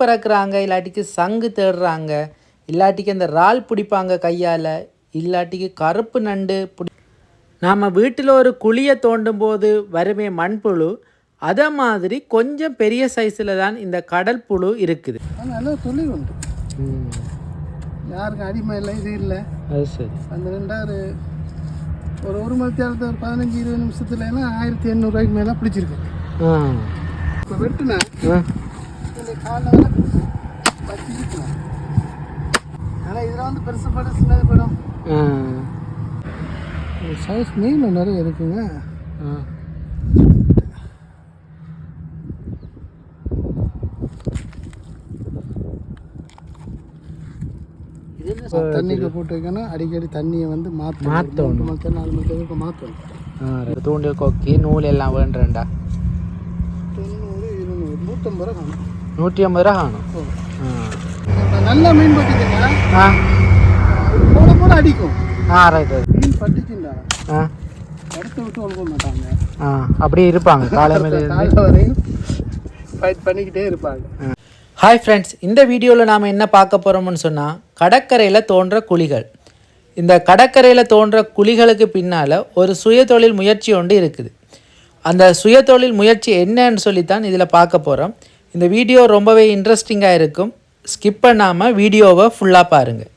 பறக்குறாங்க இல்லாட்டிக்கு சங்கு தேடுறாங்க. இல்லாட்டிக்கு அந்த இறால் பிடிப்பாங்க கையால். இல்லாட்டிக்கு கருப்பு நண்டு பிடி. நாம் வீட்டில் ஒரு குழியை தோண்டும் போது வருமே மண்புழு. அதை மாதிரி கொஞ்சம் பெரிய சைஸில் தான் இந்த கடல் புழு இருக்குது. நல்ல தொழில் உண்டு. யாருக்கும் அடிமை இல்லை இது இல்லை. அது சரி. அந்த ரெண்டாறு ஒரு ஒரு மணி நேரத்தில் ஒரு பதினஞ்சு இருபது நிமிஷத்துலனா ஆயிரத்தி எண்ணூறுரூவாய்க்கு மேலே பிடிச்சிருக்கு. இப்போ வெட்டுனா ஆனால் இதில் வந்து பெருசு படம் சின்னது படம் சைஸ் மீன் நிறைய இருக்குங்க. ஆ. தண்ணிக்கு போட்டு வைக்கணும் அடிக்கடி தண்ணியை வந்து மாற்றணும் மாத்தணும். மூணு நாலு மணி நேரம் மாற்றணும் தூண்டில் கொக்கி நூல் எல்லாம் வேண்டுறேன்டா தொண்ணூறு இருநூறு நூற்றம்பது ரூபா காணும் நூற்றி ஐம்பது ரூபா காணும் ஓ. ஆ இப்ப நல்ல மீன் பட்டுச்சுன்னா ஆ ரைட் மீன் பட்டுச்சுண்டா ஆ இடத்த விட்டு ஒழுக மாட்டாங்க ஆ அப்படியே இருப்பாங்க காலையில் வரையும் ஃபைட் பண்ணிக்கிட்டே இருப்பாங்க ஹாய் ஃப்ரெண்ட்ஸ் இந்த வீடியோவில் நாம் என்ன பார்க்க போகிறோம்னு சொன்னால் கடற்கரையில் தோன்ற குழிகள் இந்த கடற்கரையில் தோன்ற குழிகளுக்கு பின்னால் ஒரு சுயதொழில் முயற்சி ஒன்று இருக்குது. அந்த சுயதொழில் முயற்சி என்னன்னு சொல்லித்தான் இதில் பார்க்க போகிறோம் இந்த வீடியோ ரொம்பவே இன்ட்ரெஸ்டிங்காக இருக்கும். ஸ்கிப் பண்ணாமல் வீடியோவை ஃபுல்லாக பாருங்கள்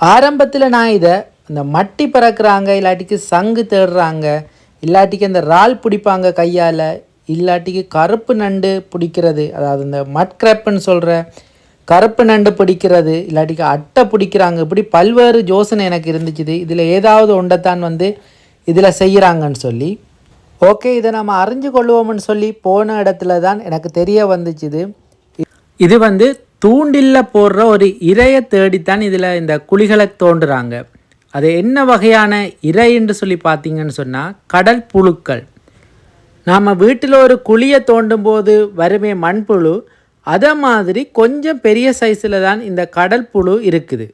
ஆரம்பத்தில் நான் இதை இந்த மட்டி பறக்குறாங்க இல்லாட்டிக்கு சங்கு தேடுறாங்க இல்லாட்டிக்கு அந்த இறால் பிடிப்பாங்க கையால் இல்லாட்டிக்கு கருப்பு நண்டு பிடிக்கிறது அதாவது இந்த மட்கிரப்புன்னு சொல்கிற கருப்பு நண்டு பிடிக்கிறது இல்லாட்டிக்கு அட்டை பிடிக்கிறாங்க இப்படி பல்வேறு யோசனை எனக்கு இருந்துச்சுது இதில் ஏதாவது ஒன்றைத்தான் வந்து இதில் செய்கிறாங்கன்னு சொல்லி ஓகே இதை நம்ம அறிஞ்சு கொள்வோம்னு சொல்லி போன இடத்துல தான் எனக்கு தெரிய வந்துச்சுது. இது வந்து தூண்டில்ல போடுற ஒரு இரையை தேடித்தான் இதில் இந்த குழிகளை தோண்டுறாங்க. அது என்ன வகையான இரை என்று சொல்லி பார்த்தீங்கன்னு சொன்னால் கடல் புழுக்கள். நாம் வீட்டில் ஒரு குழியை தோண்டும் போது வருமே மண்புழு அதை மாதிரி கொஞ்சம் பெரிய சைஸில் தான் இந்த கடல் புழு இருக்குது.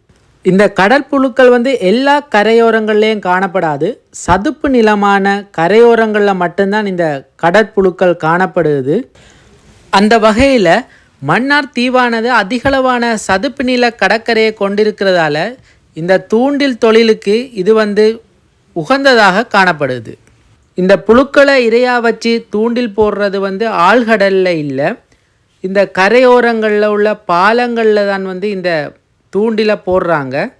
இந்த கடற்புழுக்கள் வந்து எல்லா கரையோரங்கள்லேயும் காணப்படாது. சதுப்பு நிலமான கரையோரங்களில் மட்டும்தான் இந்த கடற்புழுக்கள் காணப்படுது. அந்த வகையில் மன்னார் தீவானது அதிகளவான சதுப்பு நில கடற்கரையை கொண்டிருக்கிறதால இந்த தூண்டில் தொழிலுக்கு இது வந்து உகந்ததாக காணப்படுது. இந்த புழுக்களை இரையாக வச்சு தூண்டில் போடுறது வந்து ஆழ்கடலில் இல்லை. இந்த கரையோரங்களில் உள்ள பாலங்களில் தான் வந்து இந்த தூண்டிலை போடுறாங்க.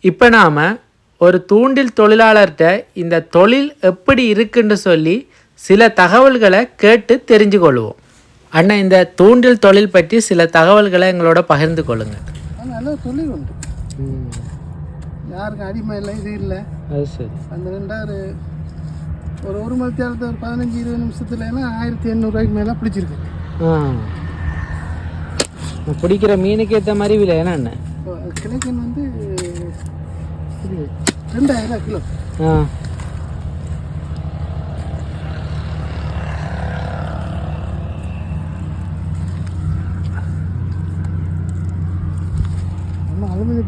இப்போ நாம் ஒரு தூண்டில் தொழிலாளர்கிட்ட இந்த தொழில் எப்படி இருக்குன்னு சொல்லி சில தகவல்களை கேட்டு தெரிஞ்சு கொள்வோம். அண்ணன் இந்த தூண்டில் தொழில் பற்றி சில தகவல்களை எங்களோட பகிர்ந்து கொள்ளுங்க. நல்ல தொழில் உண்டு. யாருக்கும் அடிமை இல்லை இது இல்லை. அது சரி. அந்த ரெண்டாறு ஒரு ஒரு மணி நேரத்தில் ஒரு பதினஞ்சு இருபது நிமிஷத்துலனா ஆயிரத்தி எண்ணூறுரூவாய்க்கு மேலே பிடிச்சிருக்கு. ஆ. பிடிக்கிற மீனுக்கு ஏற்ற மாதிரி விலை. என்ன அண்ணன் இப்போ கிழக்கன் வந்து ரெண்டாயிரம் கிலோ. ஆ.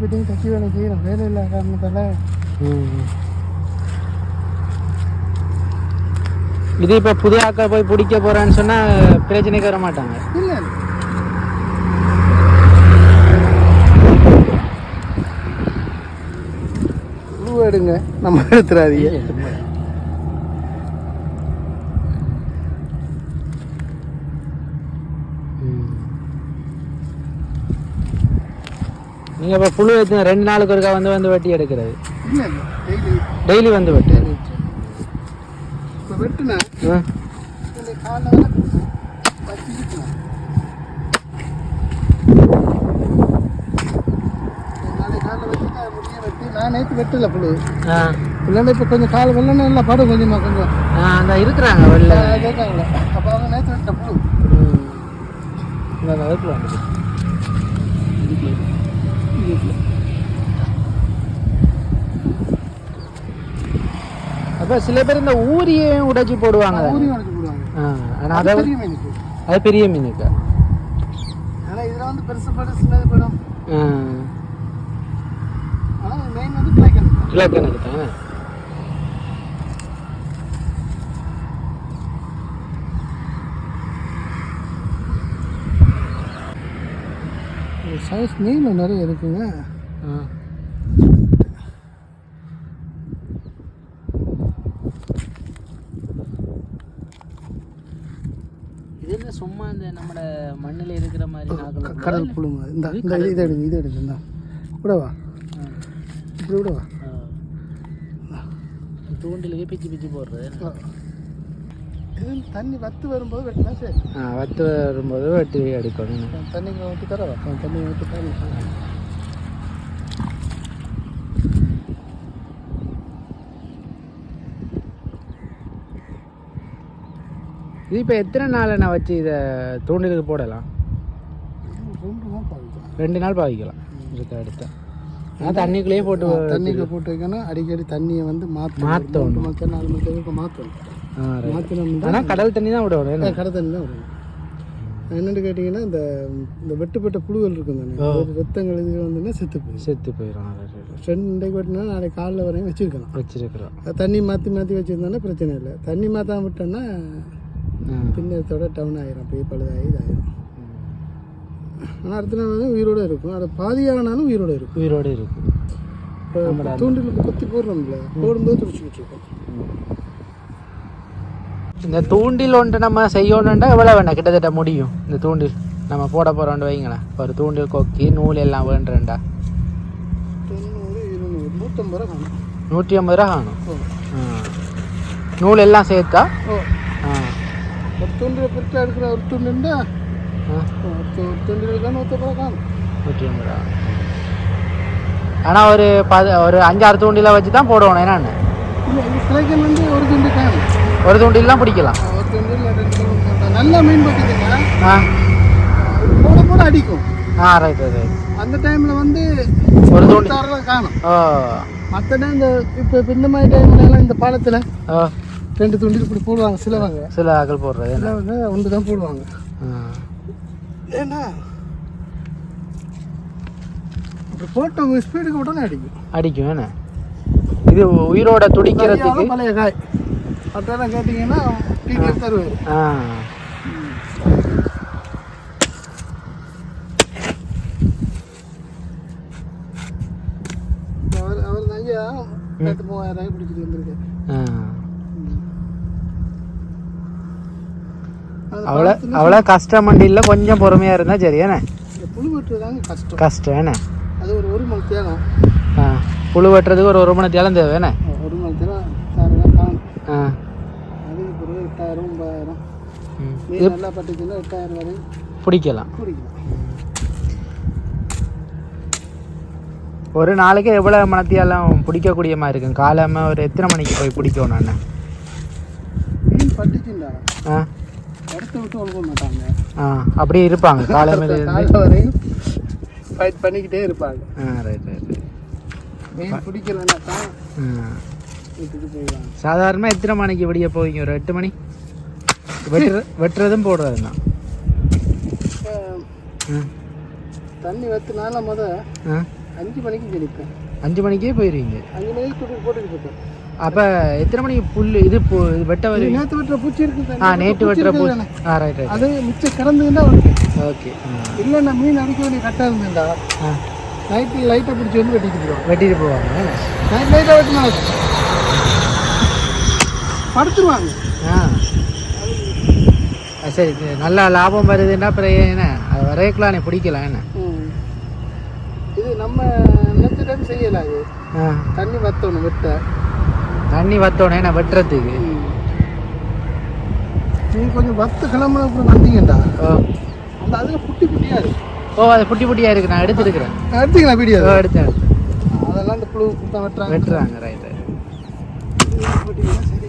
பெட்டியும் தச்சு வேலை செய்கிறோம் வேலை இல்லை காரணத்தால். இது இப்போ புதிய ஆக்கள் போய் பிடிக்க போறான்னு சொன்னா பிரச்சனைக்கு வர மாட்டாங்க இல்லை. உருவ எடுங்க. நம்ம எடுத்துறாதீங்க. நீங்க இப்போ புழு எடுத்து ரெண்டு நாளுக்கு ஒருக்கா வந்து வந்து வெட்டி எடுக்கிறது. டெய்லி. வந்து வெட்டு. வெட்டுனா ஆ. இந்த காலில் வேலை வச்சுக்கலாம் நாளைக்கு காலைல வச்சுட்டா முடிய வெட்டி நான் நேற்று வெட்டலை புழு. இல்லைன்னா இப்போ கொஞ்சம் கால் வெள்ளம் நல்லா படம் கொஞ்சமாக கொஞ்சம். அந்த இருக்கிறாங்க வெளில கேட்காங்களே அப்போ அவங்க நேற்று வெட்ட புழு. வகுப்பில் வந்துட்டு அப்போ சில பேர் இந்த ஊரியையும் உடைச்சி போடுவாங்க. ஊரியும் உடச்சி போடுவாங்க. ஆனால் அதை பெரிய மீனுக்கு. அது பெரிய மீனுக்கு. ஆனால் இதில் வந்து பெருசு படம் சின்னது படம் ஆ ஆனால் மெயின் வந்து தானே ஒரு சைஸ் நீளம் நிறைய இருக்குங்க. ஆ. இது என்ன சும்மா இந்த நம்மட மண்ணில் இருக்கிற மாதிரி நாகல் கடல் புழு மாதிரி இந்த இதை எடுங்க இதை எடுங்க இந்த. கூட வா. இப்படி கூட வா தூண்டிலுக்கு பிச்சு பிச்சு போடுறது. தண்ணி வத்து வரும்போது வெட்டினா சரி. ஆ வத்து வரும்போது வெட்டி எடுக்கணும் தண்ணிக்கு ஊற்றி தரவா? தண்ணி ஊற்றி தர இது இப்போ எத்தனை நாள் நான் வச்சு இதை தூண்டிலுக்கு போடலாம்? ரெண்டு நாள் பாவிக்கலாம். இதுக்கு அடுத்த. ஆனால் தண்ணிக்குள்ளேயே போட்டு தண்ணிக்கு போட்டு வைக்கணும். அடிக்கடி தண்ணியை வந்து மாற்றணும் மாற்றணும். மக்கள் நாலு மக்களுக்கு மாற்றணும் மாற்றினோம்னா ஆனால் கடல் தண்ணி தான் விடணும் என்ன? கடை தண்ணி தான் வரும் என்னென்னு கேட்டிங்கன்னா இந்த இந்த வெட்டுப்பட்ட புழுகள் இருக்கும் தானே ரத்தங்கள் இது வந்துன்னா செத்து போயிடும். செத்து போயிடும். ரைட் ரைட் ரெண்டு இன்றைக்கு வெட்டினா நாளைக்கு காலைல வரையும் வச்சுருக்கலாம். வச்சிருக்கிறோம். தண்ணி மாற்றி மாற்றி வச்சுருந்தோன்னா பிரச்சனை இல்லை. தண்ணி மாற்றாம விட்டோன்னா பின்னத்தோட டவுன் ஆயிரும். அப்படியே பழுதாகி இதாயிரும். ஆனால் அடுத்த நாள் உயிரோடு இருக்கும். அது பாதியானாலும் உயிரோடு இருக்கும். உயிரோடு இருக்கு இப்போ தூண்டில் கொத்தி போடுறோம்ல போடும்போது துடிச்சிக்கிட்டு இருக்கும். இந்த தூண்டில் ஒன்று நம்ம செய்யணுன்றா எவ்வளோ வேண்டாம் கிட்டத்தட்ட முடியும். இந்த தூண்டில் நம்ம போட போகிறோம்னு வைங்களேன். ஒரு தூண்டில் கொக்கி நூல் எல்லாம் வேண்டுறேன்டா. காணும் நூற்றி ஐம்பது ரூபா ஆ. நூல் எல்லாம் சேர்த்தா? ஒரு துண்டில் பெருட்டாக எடுக்கிற ஒரு துண்டுண்டா துண்டில் காணும் நூற்றி ஐம்பது ரூபா ஆனால் ஒரு பத ஒரு அஞ்சாறு தூண்டில வச்சு தான் போடுவோம் என்னன்னு கிடைக்கல் வந்து ஒரு துண்டு காணும் ஒரு தூண்டில்லாம் பிடிக்கலாம். ஒரு துண்டில் ரெண்டு துண்டு நல்லா மீன் பார்த்துக்கங்க ஆ. போட போட அடிக்கும். ஆ ரைட் ரைட் அந்த டைமில் வந்து ஒரு தூண்டில் தரலாம் காணும். ஓ. மற்ற டைம் இந்த இப்போ இந்த மாதிரி டைம்ல எல்லாம் இந்த பாலத்தில் ரெண்டு துண்டு இப்படி போடுவாங்க சிலவங்க. சில அகல் போடுறது சிலவங்க ஒன்று தான் போடுவாங்க. ஏன்னா இப்படி போட்ட ஸ்பீடுக்கு உடனே அடிக்கும். அடிக்கும் என்ன? இது உயிரோட துடிக்கிறதுக்கு? பழைய காய். மற்றெல்லாம் கேட்டிங்கன்னா தருவார். ஆ. அவர் அவர் ஐயா மூவாயிரம் ரூபாய் பிடிச்சிட்டு வந்திருக்காரு ஆ அந்த அவ்வளோ அவ்வளோ கஷ்டம் இல்லை கொஞ்சம் பொறுமையாக இருந்தால் சரி இந்த புழு வெட்டுறதாங்க கஷ்டம். கஷ்டம் என்ன? அது ஒரு ஒரு மணி தேரம் ஆ புழு வெட்டுறதுக்கு ஒரு ஒரு மணி தேலம் தேவை என்ன? ஒரு மணி காணும். ஆ. அதுக்கு எட்டாயிரம் ஒன்பதாயிரம். ம். மீன் நல்லா பட்டுச்சுன்னா எட்டாயிரம் பிடிக்கலாம். குடிக்கலாம் ஒரு நாளைக்கு எவ்வளோ மணத்தியாலும் பிடிக்கக்கூடிய மாதிரி இருக்கும்? காலாம ஒரு எத்தனை மணிக்கு போய் பிடிக்கணும் நான் மீன் பட்டுச்சுண்டா. ஆ. இடத்த விட்டு ஒழுங்க மாட்டாங்க ஆ அப்படியே இருப்பாங்க. காலாம இருந்து காலை வரையும் ஃபைட் பண்ணிக்கிட்டே இருப்பாங்க. ஆ ரைட் ரைட் மீன் பிடிக்கலன்னா தான் போயிடுவாங்க. சாதாரணமாக எத்தனை மணிக்கு விடிய போவீங்க? ஒரு எட்டு மணி? வெட்டுற வெட்டுறதும் போடுறது ஆ தண்ணி வத்துனால முத அஞ்சு மணிக்கு ஜெனிப்பேன் அஞ்சு மணிக்கே போயிடுவீங்க அஞ்சு மணிக்கு துட்டு போட்டுட்டு இருப்பேன். அப்போ எத்தனை மணிக்கு புல் இது வெட்ட வருவீங்க நேற்று வெட்டுற பூச்சி இருக்கு ஆ நேற்று வெட்டுற பூ தானே ஆ ரைட் ரைட் அது மிச்சம் கிடந்ததுன்னா ஓகே. ஓகே. இல்லைன்னா மீன் அடிக்க வேண்டிய கட்டாக இருந்தேன்டா ஆ. நைட்டு லைட்டை பிடிச்சி வந்து வெட்டிட்டு போயிடுவாங்க. வெட்டிட்டு போவாங்க நைட் லைட்டாக வெட்டினா படுத்துருவாங்க. ஆ. சரி நல்லா லாபம் வருதுன்னா அப்புறம் என்ன? அது வரையக்கலானே பிடிக்கலாம் என்ன. இது நம்ம நெக்ஸ்ட் டைம் செய்யலாம் இது. தண்ணி வத்தணும் வெட்ட. தண்ணி வத்தோடனே என்ன வெட்டுறதுக்கு. நீ கொஞ்சம் வத்து கிளம்புன அப்புறம் வந்தீங்கடா ஓ. அந்த அதில் புட்டி புட்டியாக இருக்கு. ஓ அது குட்டி குட்டியாக இருக்கு. நான் எடுத்துருக்கிறேன். எடுத்தீங்களா வீடியோ எடுத்தேன். அதெல்லாம் அந்த புழு தான் வெட்டுறாங்க. வெட்டுறாங்க ரைட் ரைட் போட்டீங்கன்னா சரி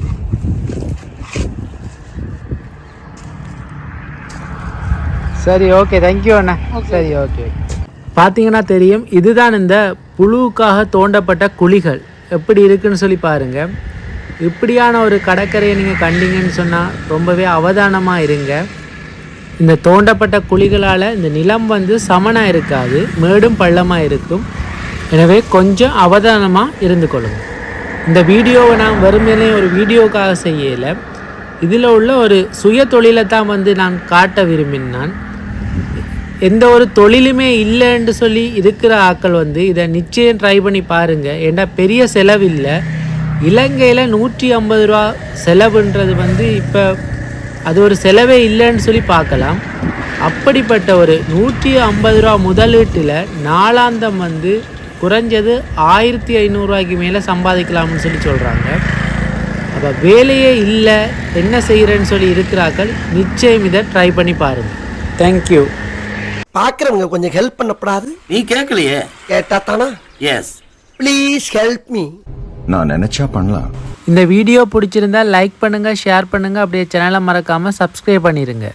சரி ஓகே தேங்க்யூ அண்ணா. சரி ஓகே பார்த்தீங்கன்னா தெரியும் இதுதான் இந்த புழுவுக்காக தோண்டப்பட்ட குழிகள். எப்படி இருக்குன்னு சொல்லி பாருங்க. இப்படியான ஒரு கடற்கரையை நீங்கள் கண்டிங்கன்னு சொன்னால் ரொம்பவே அவதானமாக இருங்க. இந்த தோண்டப்பட்ட குழிகளால் இந்த நிலம் வந்து சமனாக இருக்காது மேடும் பள்ளமாக இருக்கும். எனவே கொஞ்சம் அவதானமாக இருந்து கொள்ளுங்கள் இந்த வீடியோவை நான் வெறுமனே ஒரு வீடியோக்காக செய்யலை. இதில் உள்ள ஒரு சுய தொழிலை தான் வந்து நான் காட்ட விரும்பினான். எந்த ஒரு தொழிலுமே இல்லைன்னு சொல்லி இருக்கிற ஆக்கள் வந்து இதை நிச்சயம் ட்ரை பண்ணி பாருங்கள் ஏன்னா பெரிய செலவில்லை இலங்கையில் நூற்றி ஐம்பது ரூபா செலவுன்றது வந்து இப்போ அது ஒரு செலவே இல்லைன்னு சொல்லி பார்க்கலாம். அப்படிப்பட்ட ஒரு நூற்றி ஐம்பது ரூபா முதலீட்டில் நாளாந்தம் வந்து குறைஞ்சது ஆயிரத்தி ஐநூறுரூவாய்க்கு மேலே சம்பாதிக்கலாம்னு சொல்லி சொல்கிறாங்க அப்போ வேலையே இல்லை என்ன செய்கிறேன்னு சொல்லி இருக்கிறாக்கள் நிச்சயம் இதை ட்ரை பண்ணி பாருங்கள் தேங்க்யூ பாக்குறவங்க கொஞ்சம் ஹெல்ப் பண்ணப்படாது. நீ கேட்கலையே கேட்டா தானா எஸ் ப்ளீஸ் ஹெல்ப் மீ நான் நினைச்சா பண்ணலாம். இந்த வீடியோ பிடிச்சிருந்தா லைக் பண்ணுங்கள் ஷேர் பண்ணுங்கள் அப்படியே சேனலை மறக்காமல் சப்ஸ்கிரைப் பண்ணிடுங்க